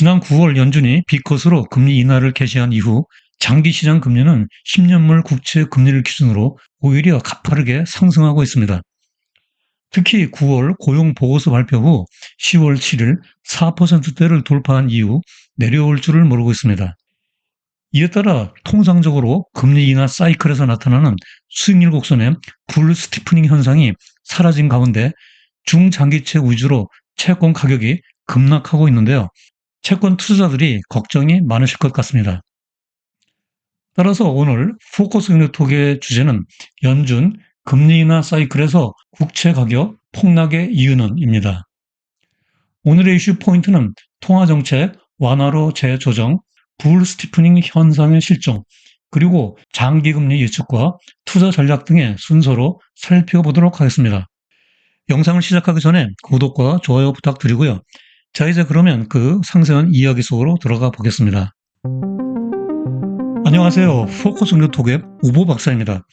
지난 9월 연준이 B컷으로 금리 인하를 개시한 이후 장기 시장 금리는 10년물 국채 금리를 기준으로 오히려 가파르게 상승하고 있습니다. 특히 9월 고용 보고서 발표 후 10월 7일 4%대를 돌파한 이후 내려올 줄을 모르고 있습니다. 이에 따라 통상적으로 금리 인하 사이클에서 나타나는 수익률 곡선의 불 스티프닝 현상이 사라진 가운데 중장기채 위주로 채권 가격이 급락하고 있는데요. 채권 투자자들이 걱정이 많으실 것 같습니다. 따라서 오늘 포커스 네트워크의 주제는 연준 금리 인하 사이클에서 국채 가격 폭락의 이유는입니다. 오늘의 이슈 포인트는 통화정책 완화로 재조정, 불 스티프닝 현상의 실종, 그리고 장기금리 예측과 투자 전략 등의 순서로 살펴보도록 하겠습니다. 영상을 시작하기 전에 구독과 좋아요 부탁드리고요. 자, 이제 그러면 그 상세한 이야기 속으로 들어가 보겠습니다. 안녕하세요. 포커스 뉴톡의 우보 박사입니다.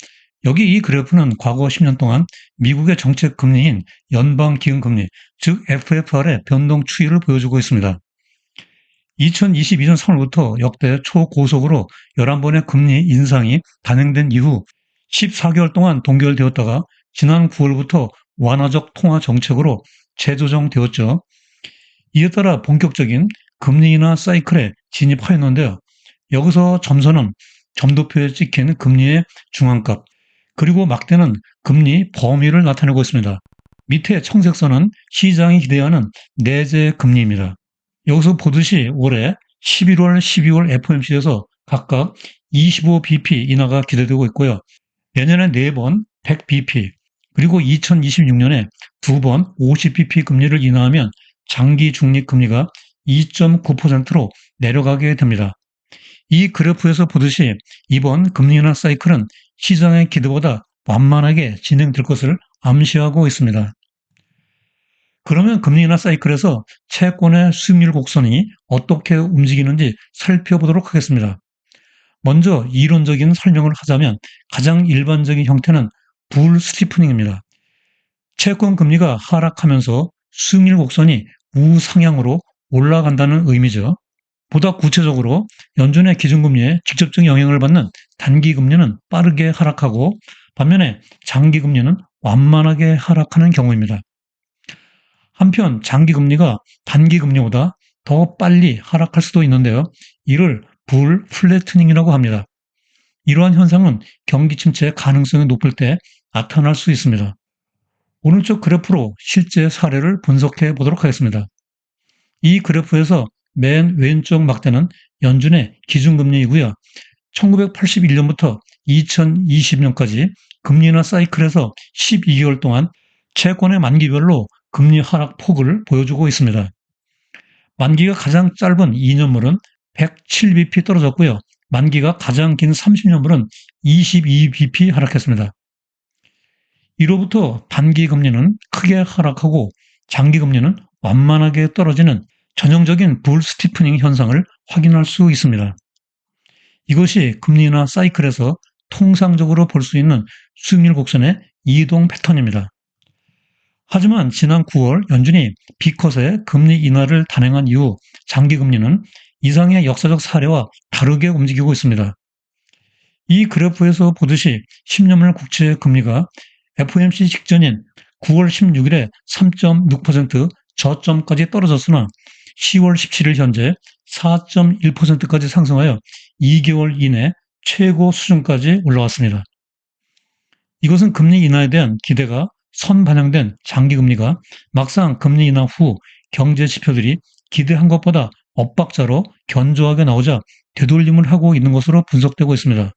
여기 이 그래프는 과거 10년 동안 미국의 정책 금리인 연방 기금 금리, 즉 FFR의 변동 추이를 보여주고 있습니다. 2022년 3월부터 역대 초고속으로 11번의 금리 인상이 단행된 이후 14개월 동안 동결되었다가 지난 9월부터 완화적 통화 정책으로 재조정되었죠. 이에 따라 본격적인 금리 인하 사이클에 진입하였는데요. 여기서 점선은 점도표에 찍힌 금리의 중앙값, 그리고 막대는 금리 범위를 나타내고 있습니다. 밑에 청색선은 시장이 기대하는 내재 금리입니다. 여기서 보듯이 올해 11월, 12월 FOMC에서 각각 25bp 인하가 기대되고 있고요. 내년에 4번 100bp, 그리고 2026년에 2번 50bp 금리를 인하하면 장기 중립 금리가 2.9%로 내려가게 됩니다. 이 그래프에서 보듯이 이번 금리 인하 사이클은 시장의 기대보다 완만하게 진행될 것을 암시하고 있습니다. 그러면 금리 인하 사이클에서 채권의 수익률 곡선이 어떻게 움직이는지 살펴보도록 하겠습니다. 먼저 이론적인 설명을 하자면 가장 일반적인 형태는 불 스티프닝입니다. 채권 금리가 하락하면서 수익률 곡선이 우상향으로 올라간다는 의미죠. 보다 구체적으로 연준의 기준금리에 직접적인 영향을 받는 단기금리는 빠르게 하락하고 반면에 장기금리는 완만하게 하락하는 경우입니다. 한편 장기금리가 단기금리보다 더 빨리 하락할 수도 있는데요. 이를 불 플래트닝이라고 합니다. 이러한 현상은 경기 침체 가능성이 높을 때 나타날 수 있습니다. 오른쪽 그래프로 실제 사례를 분석해 보도록 하겠습니다. 이 그래프에서 맨 왼쪽 막대는 연준의 기준금리이고요. 1981년부터 2020년까지 금리 인하 사이클에서 12개월 동안 채권의 만기별로 금리 하락 폭을 보여주고 있습니다. 만기가 가장 짧은 2년물은 107bp 떨어졌고요. 만기가 가장 긴 30년물은 22bp 하락했습니다. 이로부터 단기 금리는 크게 하락하고 장기 금리는 완만하게 떨어지는 전형적인 불 스티프닝 현상을 확인할 수 있습니다. 이것이 금리 인하 사이클에서 통상적으로 볼 수 있는 수익률 곡선의 이동 패턴입니다. 하지만 지난 9월 연준이 B컷의 금리 인하를 단행한 이후 장기금리는 이상의 역사적 사례와 다르게 움직이고 있습니다. 이 그래프에서 보듯이 10년물 국채 금리가 FOMC 직전인 9월 16일에 3.6% 저점까지 떨어졌으나 10월 17일 현재 4.1%까지 상승하여 2개월 이내 최고 수준까지 올라왔습니다. 이것은 금리 인하에 대한 기대가 선반영된 장기금리가 막상 금리 인하 후 경제 지표들이 기대한 것보다 엇박자로 견조하게 나오자 되돌림을 하고 있는 것으로 분석되고 있습니다.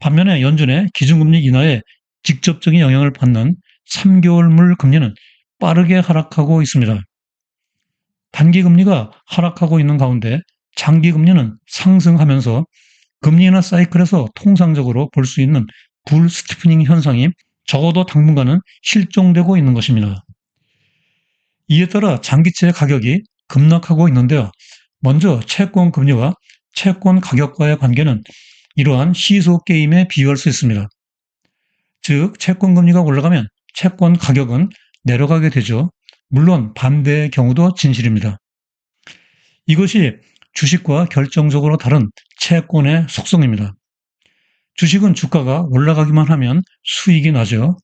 반면에 연준의 기준금리 인하에 직접적인 영향을 받는 3개월물 금리는 빠르게 하락하고 있습니다. 단기 금리가 하락하고 있는 가운데 장기 금리는 상승하면서 금리 인하 사이클에서 통상적으로 볼 수 있는 불 스티프닝 현상이 적어도 당분간은 실종되고 있는 것입니다. 이에 따라 장기채 가격이 급락하고 있는데요. 먼저 채권 금리와 채권 가격과의 관계는 이러한 시소 게임에 비유할 수 있습니다. 즉, 채권 금리가 올라가면 채권 가격은 내려가게 되죠. 물론 반대의 경우도 진실입니다. 이것이 주식과 결정적으로 다른 채권의 속성입니다. 주식은 주가가 올라가기만 하면 수익이 나죠.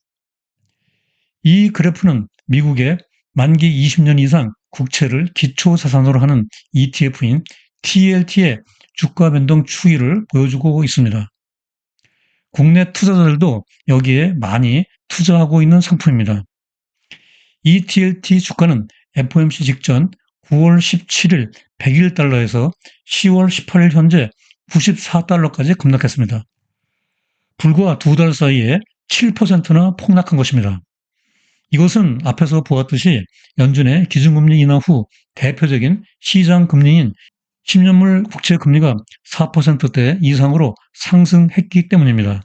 이 그래프는 미국의 만기 20년 이상 국채를 기초 자산으로 하는 ETF인 TLT의 주가 변동 추이를 보여주고 있습니다. 국내 투자자들도 여기에 많이 투자하고 있는 상품입니다. ETLT 주가는 FOMC 직전 9월 17일 101 달러에서 10월 18일 현재 94달러까지 급락했습니다. 불과 두 달 사이에 7%나 폭락한 것입니다. 이것은 앞에서 보았듯이 연준의 기준금리 인하 후 대표적인 시장 금리인 10년물 국채 금리가 4%대 이상으로 상승했기 때문입니다.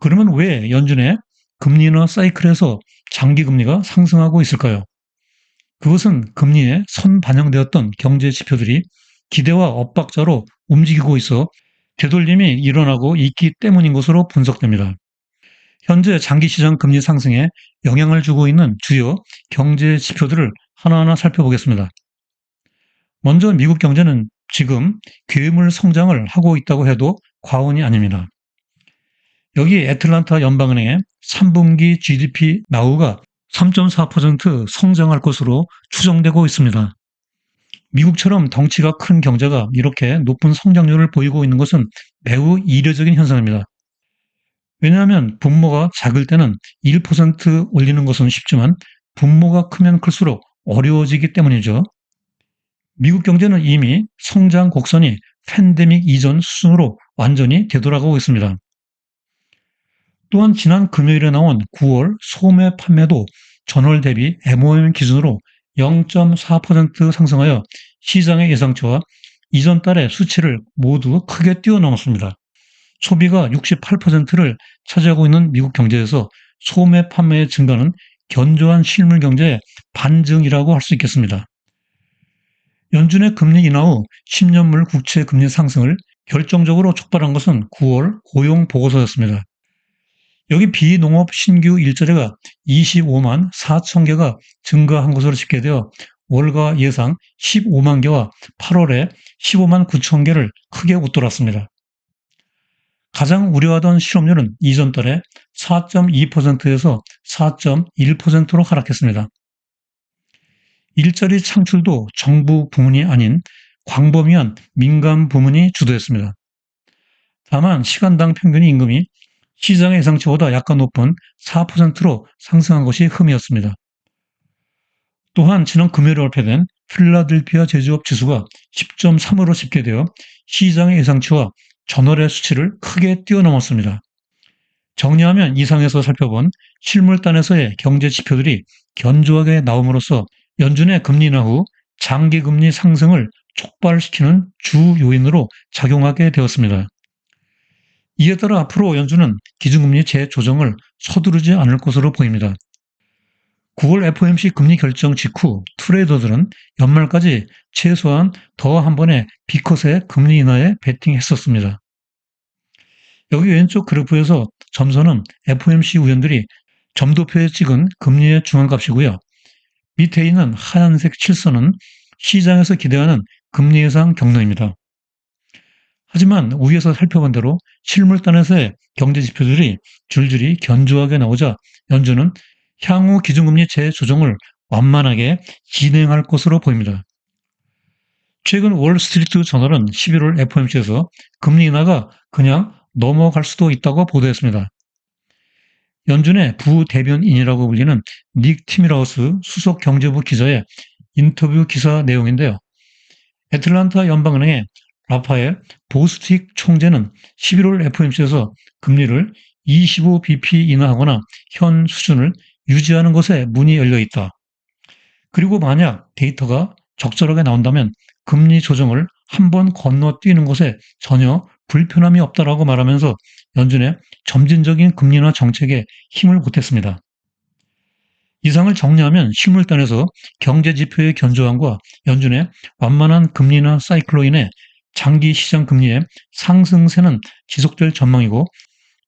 그러면 왜 연준의 금리 인하 사이클에서 장기 금리가 상승하고 있을까요? 그것은 금리에 선 반영되었던 경제 지표들이 기대와 엇박자로 움직이고 있어 되돌림이 일어나고 있기 때문인 것으로 분석됩니다. 현재 장기 시장 금리 상승에 영향을 주고 있는 주요 경제 지표들을 하나하나 살펴보겠습니다. 먼저 미국 경제는 지금 괴물 성장을 하고 있다고 해도 과언이 아닙니다. 여기 애틀란타 연방은행의 3분기 GDP 나우가 3.4% 성장할 것으로 추정되고 있습니다. 미국처럼 덩치가 큰 경제가 이렇게 높은 성장률을 보이고 있는 것은 매우 이례적인 현상입니다. 왜냐하면 분모가 작을 때는 1% 올리는 것은 쉽지만 분모가 크면 클수록 어려워지기 때문이죠. 미국 경제는 이미 성장 곡선이 팬데믹 이전 수준으로 완전히 되돌아가고 있습니다. 또한 지난 금요일에 나온 9월 소매 판매도 전월 대비 MOM 기준으로 0.4% 상승하여 시장의 예상치와 이전 달의 수치를 모두 크게 뛰어넘었습니다. 소비가 68%를 차지하고 있는 미국 경제에서 소매 판매의 증가는 견조한 실물 경제의 반증이라고 할 수 있겠습니다. 연준의 금리 인하 후 10년물 국채 금리 상승을 결정적으로 촉발한 것은 9월 고용 보고서였습니다. 여기 비농업 신규 일자리가 25만 4천 개가 증가한 것으로 집계되어 월가 예상 15만 개와 8월에 15만 9천 개를 크게 웃돌았습니다. 가장 우려하던 실업률은 이전 달에 4.2%에서 4.1%로 하락했습니다. 일자리 창출도 정부 부문이 아닌 광범위한 민간 부문이 주도했습니다. 다만 시간당 평균 임금이 시장의 예상치보다 약간 높은 4%로 상승한 것이 흠이었습니다. 또한 지난 금요일에 발표된 필라델피아 제조업 지수가 10.3으로 집계되어 시장의 예상치와 전월의 수치를 크게 뛰어넘었습니다. 정리하면 이상에서 살펴본 실물단에서의 경제 지표들이 견조하게 나옴으로써 연준의 금리 인하 후 장기 금리 상승을 촉발시키는 주 요인으로 작용하게 되었습니다. 이에 따라 앞으로 연준은 기준금리 재조정을 서두르지 않을 것으로 보입니다. 9월 FOMC 금리 결정 직후 트레이더들은 연말까지 최소한 더 한 번의 비컷의 금리 인하에 베팅했었습니다. 여기 왼쪽 그래프에서 점선은 FOMC 위원들이 점도표에 찍은 금리의 중앙값이고요. 밑에 있는 하얀색 칠선은 시장에서 기대하는 금리 예상 경로입니다. 하지만 위에서 살펴본 대로 실물단에서의 경제 지표들이 줄줄이 견조하게 나오자 연준은 향후 기준금리 재조정을 완만하게 진행할 것으로 보입니다. 최근 월스트리트 저널은 11월 FOMC에서 금리 인하가 그냥 넘어갈 수도 있다고 보도했습니다. 연준의 부대변인이라고 불리는 닉 티미라우스 수석 경제부 기자의 인터뷰 기사 내용인데요. 애틀란타 연방은행의 라파엘 보스틱 총재는 11월 FOMC에서 금리를 25bp 인하하거나 현 수준을 유지하는 것에 문이 열려 있다. 그리고 만약 데이터가 적절하게 나온다면 금리 조정을 한 번 건너뛰는 것에 전혀 불편함이 없다라고 말하면서 연준의 점진적인 금리 인하 정책에 힘을 보탰습니다. 이상을 정리하면 실물단에서 경제 지표의 견조함과 연준의 완만한 금리 인하 사이클로 인해 장기 시장 금리의 상승세는 지속될 전망이고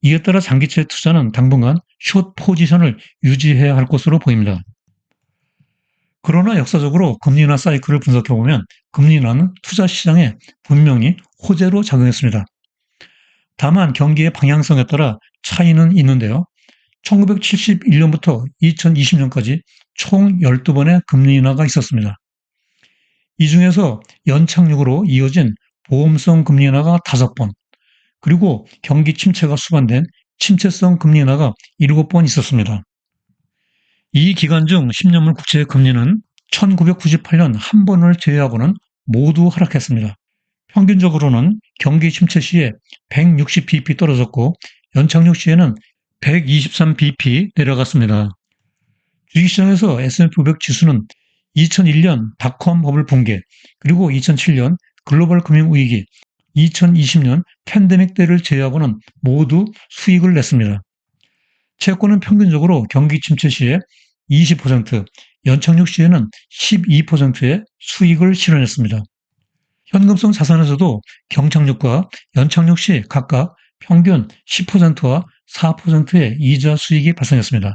이에 따라 장기채 투자는 당분간 숏 포지션을 유지해야 할 것으로 보입니다. 그러나 역사적으로 금리 인하 사이클을 분석해 보면 금리 인하는 투자 시장에 분명히 호재로 작용했습니다. 다만 경기의 방향성에 따라 차이는 있는데요. 1971년부터 2020년까지 총 12번의 금리 인하가 있었습니다. 이 중에서 연착륙으로 이어진 보험성 금리 인하가 5번, 그리고 경기 침체가 수반된 침체성 금리 인하가 7번 있었습니다. 이 기간 중 10년물 국채 금리는 1998년 한 번을 제외하고는 모두 하락했습니다. 평균적으로는 경기 침체 시에 160bp 떨어졌고 연착륙 시에는 123bp 내려갔습니다. 주식시장에서 S&P 500 지수는 2001년 닷컴 버블 붕괴, 그리고 2007년 글로벌 금융 위기, 2020년 팬데믹 때를 제외하고는 모두 수익을 냈습니다. 채권은 평균적으로 경기 침체 시에 20%, 연착륙 시에는 12%의 수익을 실현했습니다. 현금성 자산에서도 경착륙과 연착륙 시 각각 평균 10%와 4%의 이자 수익이 발생했습니다.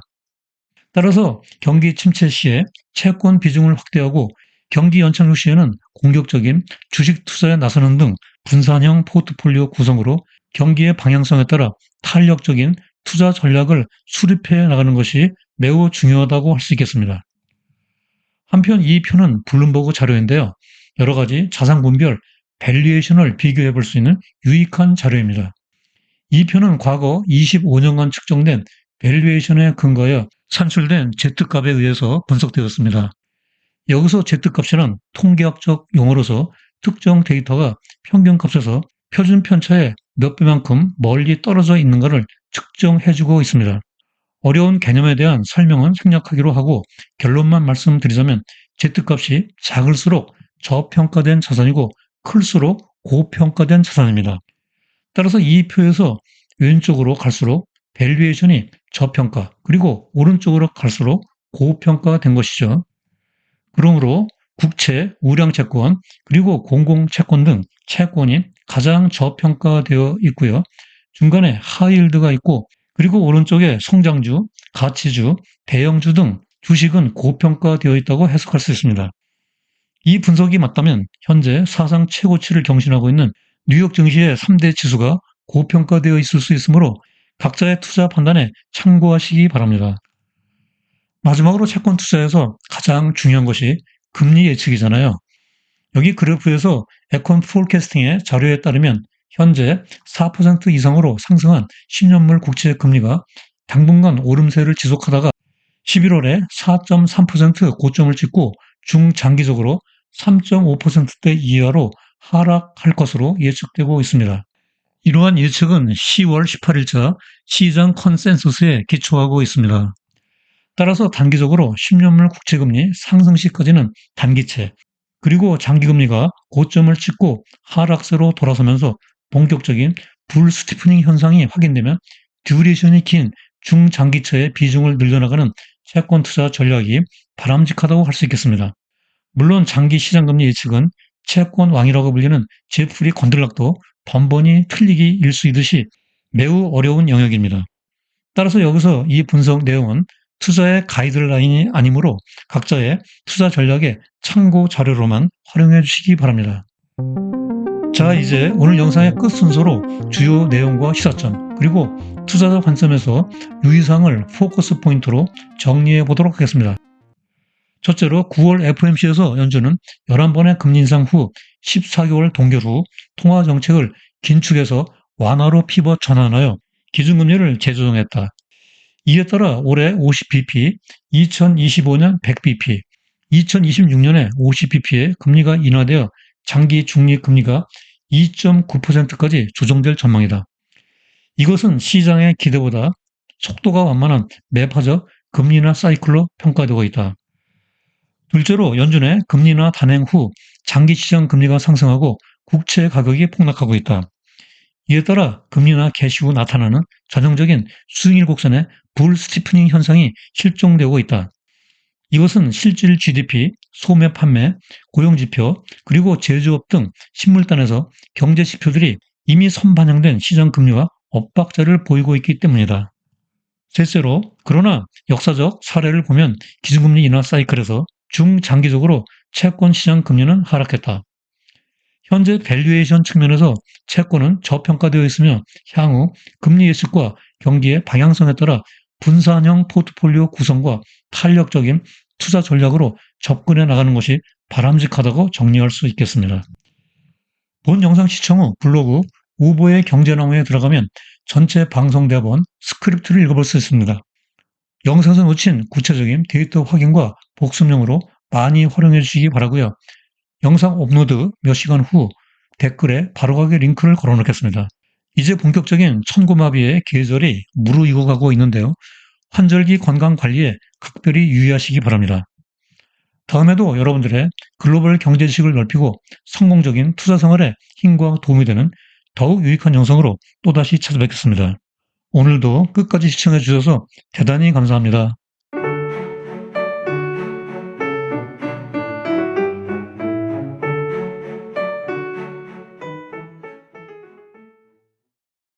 따라서 경기 침체 시에 채권 비중을 확대하고 경기 연착륙 시에는 공격적인 주식 투자에 나서는 등 분산형 포트폴리오 구성으로 경기의 방향성에 따라 탄력적인 투자 전략을 수립해 나가는 것이 매우 중요하다고 할 수 있겠습니다. 한편 이 표는 블룸버그 자료인데요. 여러 가지 자산군별 밸류에이션을 비교해 볼 수 있는 유익한 자료입니다. 이 표는 과거 25년간 측정된 밸류에이션에 근거하여 산출된 Z값에 의해서 분석되었습니다. 여기서 Z값이란 통계학적 용어로서 특정 데이터가 평균값에서 표준 편차의 몇 배만큼 멀리 떨어져 있는가를 측정해주고 있습니다. 어려운 개념에 대한 설명은 생략하기로 하고 결론만 말씀드리자면 Z값이 작을수록 저평가된 자산이고 클수록 고평가된 자산입니다. 따라서 이 표에서 왼쪽으로 갈수록 밸류에이션이 저평가 그리고 오른쪽으로 갈수록 고평가가 된 것이죠. 그러므로 국채, 우량채권 그리고 공공채권 등 채권이 가장 저평가되어 있고요. 중간에 하이힐드가 있고 그리고 오른쪽에 성장주, 가치주, 대형주 등 주식은 고평가되어 있다고 해석할 수 있습니다. 이 분석이 맞다면 현재 사상 최고치를 경신하고 있는 뉴욕 증시의 3대 지수가 고평가되어 있을 수 있으므로 각자의 투자 판단에 참고하시기 바랍니다. 마지막으로 채권 투자에서 가장 중요한 것이 금리 예측이잖아요. 여기 그래프에서 에콘 폴캐스팅의 자료에 따르면 현재 4% 이상으로 상승한 10년물 국채 금리가 당분간 오름세를 지속하다가 11월에 4.3% 고점을 찍고 중장기적으로 3.5%대 이하로 하락할 것으로 예측되고 있습니다. 이러한 예측은 10월 18일자 시장 컨센서스에 기초하고 있습니다. 따라서 단기적으로 10년물 국채금리 상승 시까지는 단기채, 그리고 장기금리가 고점을 찍고 하락세로 돌아서면서 본격적인 불 스티프닝 현상이 확인되면 듀레이션이 긴 중장기채의 비중을 늘려나가는 채권 투자 전략이 바람직하다고 할 수 있겠습니다. 물론 장기 시장금리 예측은 채권 왕이라고 불리는 제프리 건들락도 번번이 틀리기 일수이듯이 매우 어려운 영역입니다. 따라서 여기서 이 분석 내용은 투자의 가이드라인이 아니므로 각자의 투자 전략의 참고 자료로만 활용해 주시기 바랍니다. 자, 이제 오늘 영상의 끝 순서로 주요 내용과 시사점, 그리고 투자자 관점에서 유의사항을 포커스 포인트로 정리해 보도록 하겠습니다. 첫째로 9월 FMC에서 연준은 11번의 금리 인상 후 14개월 동결 후 통화 정책을 긴축해서 완화로 피벗 전환하여 기준금리를 재조정했다. 이에 따라 올해 50bp, 2025년 100bp, 2026년에 50bp의 금리가 인하되어 장기 중립 금리가 2.9%까지 조정될 전망이다. 이것은 시장의 기대보다 속도가 완만한 매파적 금리 인하 사이클로 평가되고 있다. 둘째로 연준의 금리 인하 단행 후 장기 시장 금리가 상승하고 국채 가격이 폭락하고 있다. 이에 따라 금리 인하 개시 후 나타나는 전형적인 수익률 곡선의 불 스티프닝 현상이 실종되고 있다. 이것은 실질 GDP, 소매 판매, 고용지표, 그리고 제조업 등 신물단에서 경제 지표들이 이미 선반영된 시장 금리와 엇박자를 보이고 있기 때문이다. 셋째로, 그러나 역사적 사례를 보면 기준금리 인하 사이클에서 중장기적으로 채권 시장 금리는 하락했다. 현재 밸류에이션 측면에서 채권은 저평가되어 있으며 향후 금리 예측과 경기의 방향성에 따라 분산형 포트폴리오 구성과 탄력적인 투자 전략으로 접근해 나가는 것이 바람직하다고 정리할 수 있겠습니다. 본 영상 시청 후 블로그 우보의 경제나무에 들어가면 전체 방송 대본 스크립트를 읽어볼 수 있습니다. 영상에서 놓친 구체적인 데이터 확인과 복습용으로 많이 활용해 주시기 바라고요. 영상 업로드 몇 시간 후 댓글에 바로가기 링크를 걸어 놓겠습니다. 이제 본격적인 천고마비의 계절이 무르익어가고 있는데요. 환절기 건강 관리에 각별히 유의하시기 바랍니다. 다음에도 여러분들의 글로벌 경제 지식을 넓히고 성공적인 투자 생활에 힘과 도움이 되는 더욱 유익한 영상으로 또다시 찾아뵙겠습니다. 오늘도 끝까지 시청해 주셔서 대단히 감사합니다.